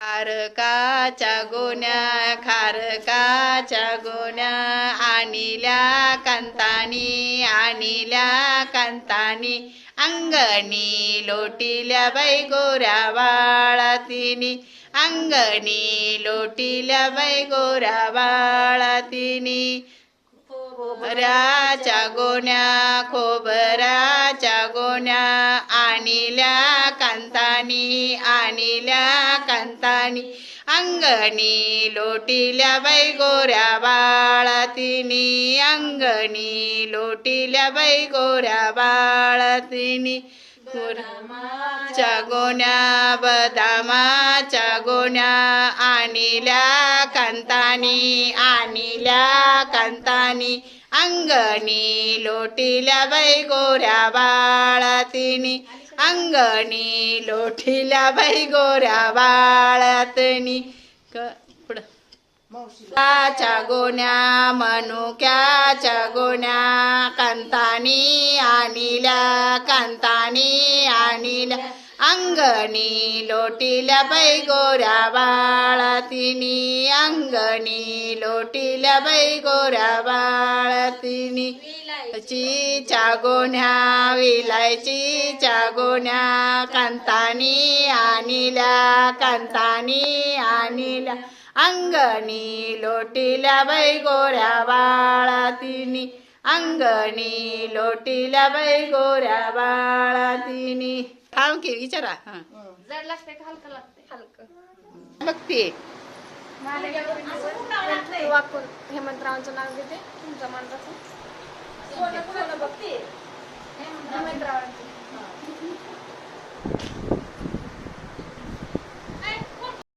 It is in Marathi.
खारकाच्या गोण्या खारकाच्या गोण्या आणिल्या कांतानी आणिल्या कांतानी. अंगणी लोटिल्या बाई गोऱ्या बाळातिनी. अंगणी लोटिल्या बाई गोऱ्या बाळातिनी. खोबऱ्याच्या गोण्या खोबऱ्याच्या गोण्या आणिल्या मी आणिल्या कांतानी अंगणी लोटिल्या बाई गोऱ्या बाळातिनी अंगणी लोटिल्या बैगोऱ्या गोऱ्या बाळातिनी. च्या गोण्या बदामाच्या गोण्या आणिल्या कांतानी आणिल्या कांतानी अंगणी लोटिल्या बैगोऱ्या गोऱ्या बाळातिनी. अंगणी लोठीला बाई गोऱ्या बाळातनी पुढं. काच्या गोण्या मनुक्याच्या गोण्या कांतानी आणिल्या कांतानी आणिल्या. अंगणी लोटीला बाई गोऱ्या बाळातिनी अंगणी लोटीला बाई गोऱ्या बाळातिनी चीच्या गोण्या विलायचीच्या गोण्या कांतानी आणिल्या कांतानी आणिल्या. अंगणी लोटिल्या बाई गोऱ्या बाळातिनी. अंगणी लोटिल्या बाई गोऱ्या बाळातिनी. थांब की विचारा. हं. जड लागते का? हलकं लागते हलकं. बघते वाकून हेमंतरावांचं नाव घेते. तुमच्या